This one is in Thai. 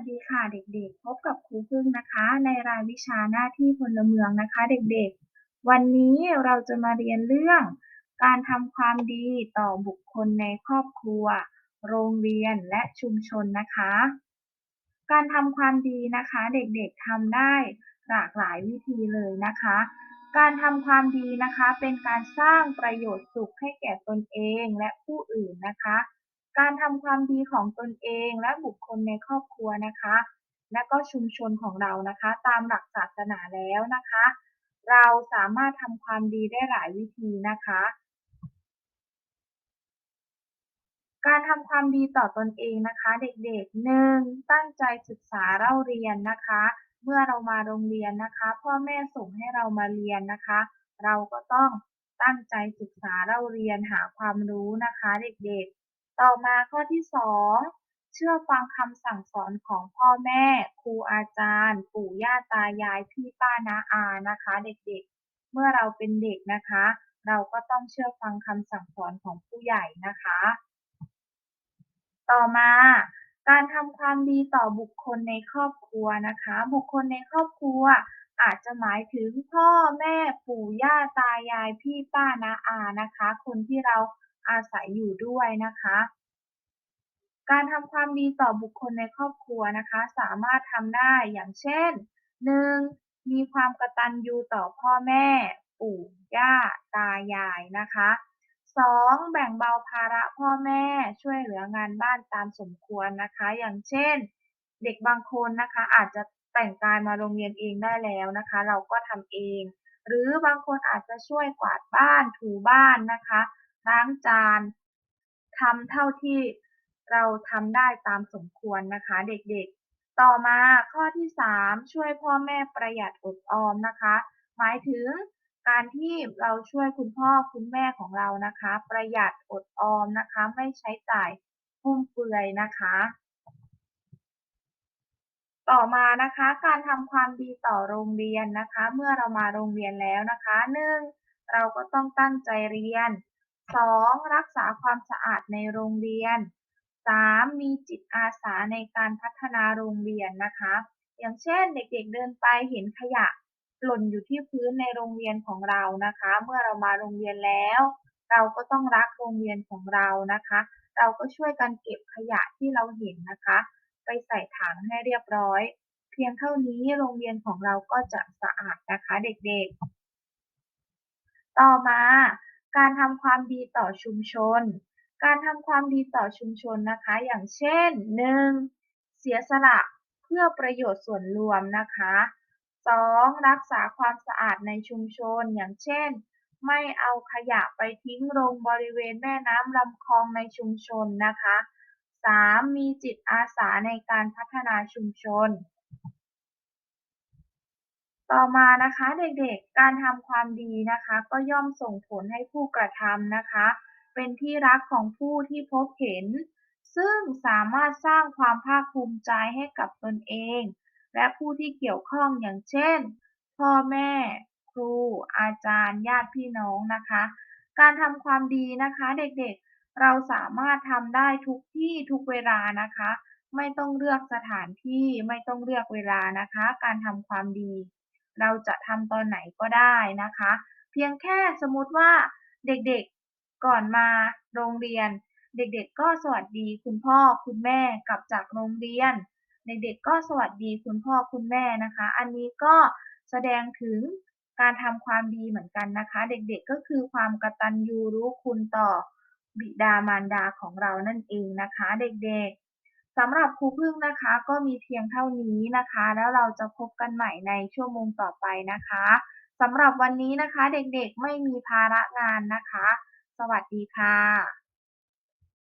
วัสดีค่ะเด็กๆ พบกับครูพึ่งนะคะ ในรายวิชาหน้าที่พลเมืองนะคะเด็กๆ วันนี้เราจะมาเรียนเรื่อง การทำความดีต่อบุคคลในครอบครัว โรงเรียนและชุมชนนะคะ การทำความดีนะคะเด็กๆทำได้หลากหลายวิธีเลยนะคะ การทำความดีนะคะเป็นการสร้างประโยชน์สุขให้แก่ตนเองและผู้อื่นนะคะ การทำความดีของตนเองและบุคคลในครอบครัวนะคะ และก็ชุมชนของเรานะคะ ตามหลักศาสนาแล้วนะคะ เราสามารถทำความดีได้หลายวิธีนะคะ การทำความดีต่อตนเองนะคะ เด็กๆหนึ่งตั้งใจศึกษาเล่าเรียนนะคะ เมื่อเรามาโรงเรียนนะคะ พ่อแม่ส่งให้เรามาเรียนนะคะ เราก็ต้องตั้งใจศึกษาเล่าเรียนหาความรู้นะคะ เด็กๆ ต่อมาข้อที่สองเชื่อฟังคำสั่งสอนของพ่อแม่ ครูอาจารย์ ปู่ย่าตายายพี่ป้าน้าอานะคะ เด็กๆ เมื่อเราเป็นเด็กนะคะ เราก็ต้องเชื่อฟังคำสั่งสอนของผู้ใหญ่นะคะ ต่อมาการทำความดีต่อบุคคลในครอบครัวนะคะ บุคคลในครอบครัวอาจจะหมายถึงพ่อแม่ปู่ย่าตายายพี่ป้าน้าอานะคะ คนที่เราอาศัยอยู่ด้วยนะคะ การทำความดีต่อบุคคลในครอบครัวนะคะ สามารถทำได้อย่างเช่น 1. มีความกตัญญูต่อพ่อแม่ ปู่ย่า ตายายนะคะ 2. แบ่งเบาภาระพ่อแม่ช่วยเหลืองานบ้านตามสมควรนะคะ อย่างเช่น เด็กบางคนนะคะอาจจะแต่งกายมาโรงเรียนเองได้แล้วนะคะ เราก็ทำเอง หรือบางคนอาจจะช่วยกวาดบ้านถูบ้านนะคะล้างจานทำเท่าที่ เราทำได้ตามสมควรนะคะ เด็กๆ ต่อมาข้อที่ 3 ช่วยพ่อแม่ประหยัดอดออมนะคะ หมายถึงการที่เราช่วยคุณพ่อคุณแม่ของเรานะคะ ประหยัดอดออมนะคะ ไม่ใช้จ่ายฟุ่มเฟือยนะคะ ต่อมานะคะ การทำความดีต่อโรงเรียนนะคะ เมื่อเรามาโรงเรียนแล้วนะคะหนึ่งเราก็ต้องตั้งใจเรียน 2. รักษาความสะอาดในโรงเรียน 3. มีจิตอาสาในการพัฒนาโรงเรียนนะคะ อย่างเช่นเด็กๆเดินไปเห็นขยะหล่นอยู่ที่พื้นในโรงเรียนของเรานะคะ เมื่อเรามาโรงเรียนแล้ว เราก็ต้องรักโรงเรียนของเรานะคะ เราก็ช่วยกันเก็บขยะที่เราเห็นนะคะ ไปใส่ถังให้เรียบร้อย เพียงเท่านี้โรงเรียนของเราก็จะสะอาดนะคะเด็กๆ ต่อมาการทำความดีต่อชุมชน การทำความดีต่อชุมชนนะคะ อย่างเช่น 1. เสียสละเพื่อประโยชน์ส่วนรวมนะคะ 2. รักษาความสะอาดในชุมชน อย่างเช่น ไม่เอาขยะไปทิ้งลงบริเวณแม่น้ำลำคลองในชุมชนนะคะ 3. มีจิตอาสาในการพัฒนาชุมชน ต่อมานะคะเด็กๆ การทำความดีนะคะ ก็ย่อมส่งผลให้ผู้กระทำนะคะ เป็นที่รักของผู้ที่พบเห็น ซึ่งสามารถสร้างความภาคภูมิใจให้กับตนเอง และผู้ที่เกี่ยวข้องอย่างเช่น พ่อแม่ ครู อาจารย์ ญาติพี่น้องนะคะ การทำความดีนะคะเด็กๆ เราสามารถทำได้ทุกที่ทุกเวลานะคะ ไม่ต้องเลือกสถานที่ไม่ต้องเลือกเวลานะคะ การทำความดี เราจะทำตอนไหนก็ได้นะคะ เพียงแค่สมมติว่าเด็กๆ ก่อนมาโรงเรียน เด็กๆก็สวัสดีคุณพ่อคุณแม่กลับจากโรงเรียน เด็กๆก็สวัสดีคุณพ่อคุณแม่นะคะ อันนี้ก็แสดงถึงการทำความดีเหมือนกันนะคะ เด็กๆก็คือความกตัญญูรู้คุณต่อบิดามารดาของเรานั่นเองนะคะ เด็กๆสำหรับครูพึ่งนะคะก็มีเพียงเท่านี้นะคะ แล้วเราจะพบกันใหม่ในชั่วโมงต่อไปนะคะสำหรับวันนี้นะคะ เด็กๆไม่มีภาระงานนะคะ สวัสดีค่ะ